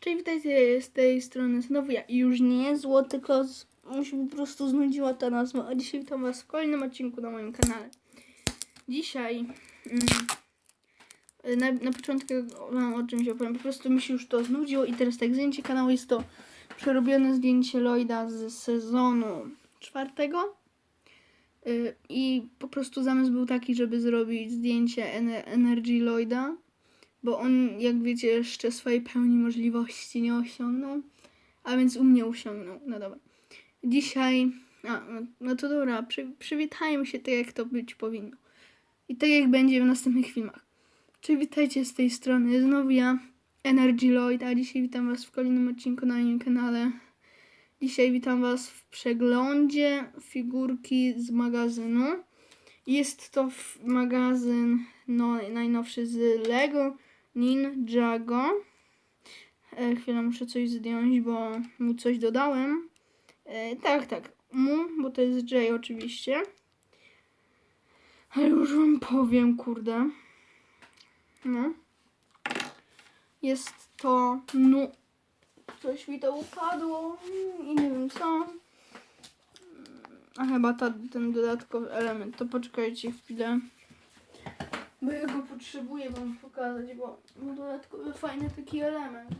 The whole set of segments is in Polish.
Cześć, witajcie z tej strony znowu ja. Już nie zło, tylko z... mi się po prostu znudziła ta nazwa. A dzisiaj witam was w kolejnym odcinku na moim kanale. Dzisiaj mm, na, na początku wam o czymś opowiem. Po prostu mi się już to znudziło i teraz tak, zdjęcie kanału jest to przerobione zdjęcie Lloyda z sezonu czwartego. Y, I po prostu zamysł był taki, żeby zrobić zdjęcie Ener- Energy Lloyda bo on, jak wiecie, jeszcze swojej pełni możliwości nie osiągnął, a więc u mnie osiągnął. No dobra. Dzisiaj, a, no, no to dobra, przy, przywitajmy się tak, jak to być powinno. I tak, jak będzie w następnych filmach. Czyli witajcie z tej strony, znowu ja, Energy Lloyd, a dzisiaj witam was w kolejnym odcinku na moim kanale. Dzisiaj witam was w przeglądzie figurki z magazynu. Jest to magazyn no, najnowszy z Lego Ninjago. E, chwilę muszę coś zdjąć, bo mu coś dodałem. E, tak, tak. Mu, bo to jest J oczywiście. Ale już wam powiem, kurde. No. Jest to nu. Coś mi to upadło i nie wiem co. A chyba ta, ten dodatkowy element. To poczekajcie chwilę. Bo ja go potrzebuję wam pokazać, bo był dodatkowy fajny taki element.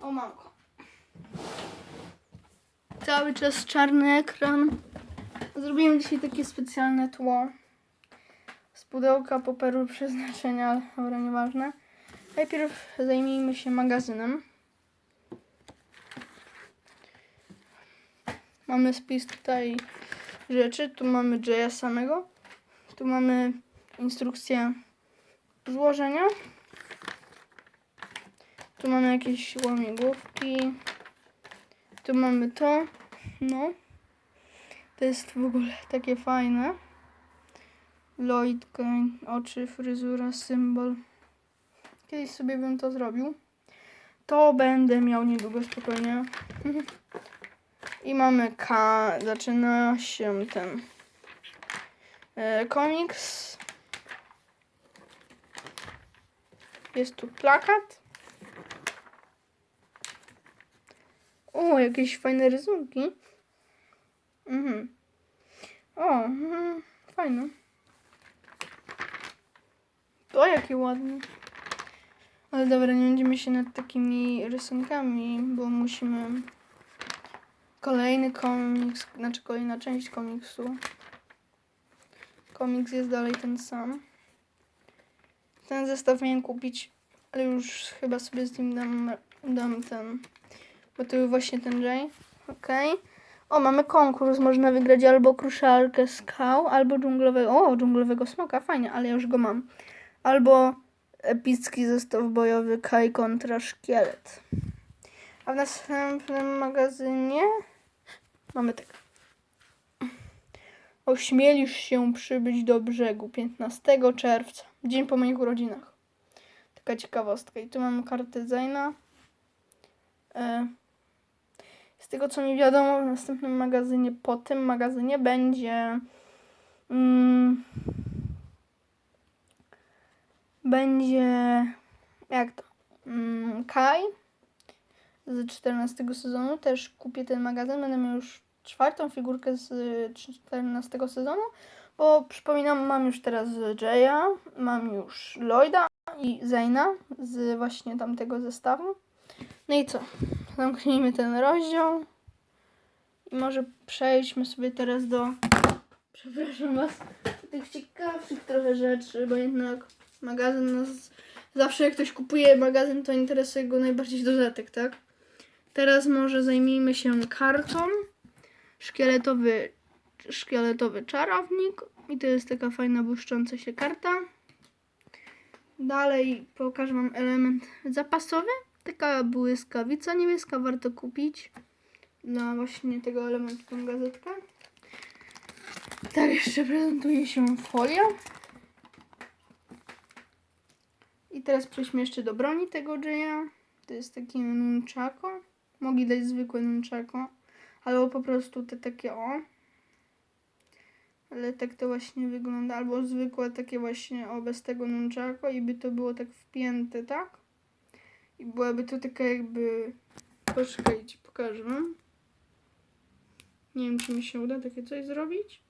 O mamko. Cały czas czarny ekran. Zrobiłem dzisiaj takie specjalne tło. Z pudełka paperu przeznaczenia, ale dobra, nieważne. Najpierw zajmijmy się magazynem. Mamy spis tutaj rzeczy. Tu mamy Jaya samego. Tu mamy instrukcję złożenia. Tu mamy jakieś łamigłówki. Tu mamy to. No. To jest w ogóle takie fajne. Lloyd Kane, oczy, fryzura, symbol. Kiedyś sobie bym to zrobił. To będę miał niedługo spokojnie. I mamy K. Zaczyna się ten komiks. Jest tu plakat. O, jakieś fajne rysunki. Mhm. O, mhm, fajne. O, jakie ładne. Ale dobra, nie będziemy się nad takimi rysunkami, bo musimy kolejny komiks, znaczy kolejna część komiksu. Komiks jest dalej ten sam. Ten zestaw miałem kupić, ale już chyba sobie z nim dam, dam ten, bo to był właśnie ten J. Okej. O, mamy konkurs, można wygrać albo kruszalkę skał, albo dżunglowego, o, dżunglowego smoka, fajnie, ale ja już go mam. Albo epicki zestaw bojowy Kai kontra szkielet. A w następnym magazynie mamy tak. Ośmielisz się przybyć do brzegu 15 czerwca, dzień po moich urodzinach. Taka ciekawostka. I tu mamy kartę Zayna. E, z tego co mi wiadomo, w następnym magazynie, po tym magazynie będzie. Mm, będzie. Jak to? Mm, Kai z 14 sezonu. Też kupię ten magazyn. Będę miał już czwartą figurkę z 14 sezonu. Bo przypominam, mam już teraz Jaya, mam już Lloyda i Zayna z właśnie tamtego zestawu. No i co? Zamknijmy ten rozdział. I może przejdźmy sobie teraz do. Przepraszam Was, tych ciekawszych trochę rzeczy, bo jednak magazyn nas. Zawsze jak ktoś kupuje magazyn, to interesuje go najbardziej dodatek, tak? Teraz może zajmijmy się kartą. Szkieletowy, szkieletowy czarownik. I to jest taka fajna, błyszcząca się karta. Dalej pokażę Wam element zapasowy. Taka błyskawica niebieska, warto kupić. Na właśnie tego elementu tą gazetkę. Tak jeszcze prezentuje się folia. I teraz przejdźmy jeszcze do broni tego Jaya. To jest taki nunchako. Mogli dać zwykłe nunchako. Albo po prostu te takie o. Ale tak to właśnie wygląda. Albo zwykłe takie właśnie o bez tego nunchako i by to było tak wpięte, tak? I byłaby to taka jakby... Poczekajcie, pokażę wam. Nie wiem, czy mi się uda takie coś zrobić.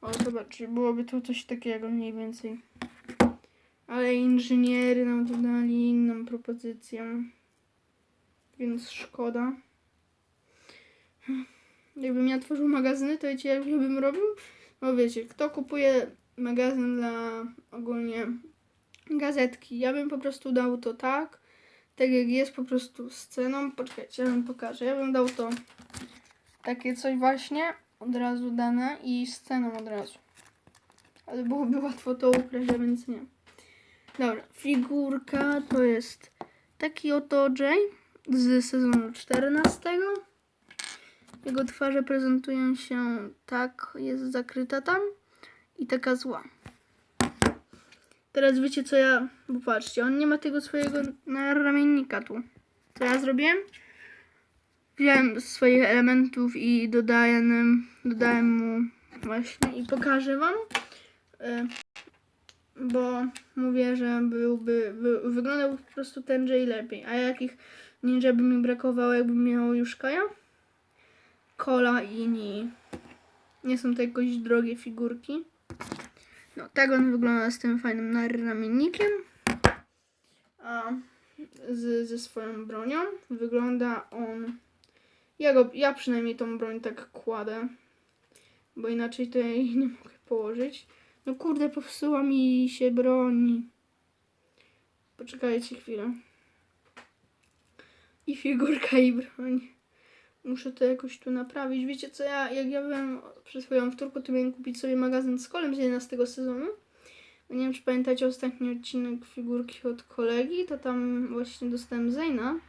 O, zobaczcie, byłoby to coś takiego mniej więcej. Ale inżyniery nam tu dali inną propozycję. Więc szkoda. Jakbym ja tworzył magazyny, to wiecie, jak bym robił? No wiecie, kto kupuje magazyn dla ogólnie gazetki? Ja bym po prostu dał to tak, tak jak jest po prostu sceną. Poczekajcie, ja wam pokażę. Ja bym dał to takie coś właśnie od razu dane i sceną od razu. Ale byłoby łatwo to ukraść, a więc nie. Dobra, figurka to jest taki oto Jay z sezonu 14. Jego twarze prezentują się tak, jest zakryta tam i taka zła. Teraz wiecie co ja, bo patrzcie, on nie ma tego swojego ramiennika tu. Co ja zrobiłem? Wziąłem swoich elementów i dodałem, dodałem mu właśnie i pokażę wam, y, bo mówię, że byłby, by, wyglądał po prostu ten Jay lepiej. A jakich ninja by mi brakowało, jakbym miał już Kaja? Kola i Ni. Nie są to jakoś drogie figurki. No, tak on wygląda z tym fajnym ramiennikiem. A z, ze swoją bronią wygląda on. Ja, go, ja przynajmniej tą broń tak kładę, bo inaczej to ja jej nie mogę położyć. No kurde, popsuła mi się broń. Poczekajcie chwilę. I figurka i broń. Muszę to jakoś tu naprawić. Wiecie co, ja, jak ja byłem przed chwilą w Turku, to miałem kupić sobie magazyn z kolem z 11 sezonu. Nie wiem, czy pamiętacie ostatni odcinek figurki od kolegi, to tam właśnie dostałem Zeyna.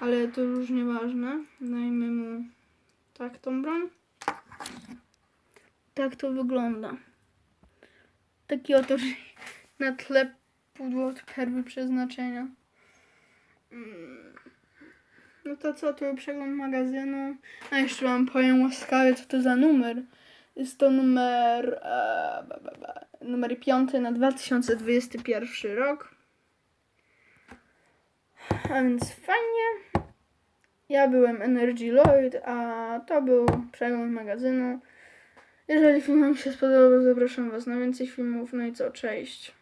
Ale to już nieważne. Dajmy mu tak tą broń. Tak to wygląda. Taki oto na tle pudło od perły przeznaczenia. Mm. No to co, był przegląd magazynu. A jeszcze wam powiem łaskawie, co to za numer. Jest to numer, e, ba, ba, ba, numer 5 na 2021 rok. A więc fajnie. Ja byłem Energy Lloyd, a to był przegląd magazynu. Jeżeli film Wam się spodobał, zapraszam Was na więcej filmów. No i co, cześć.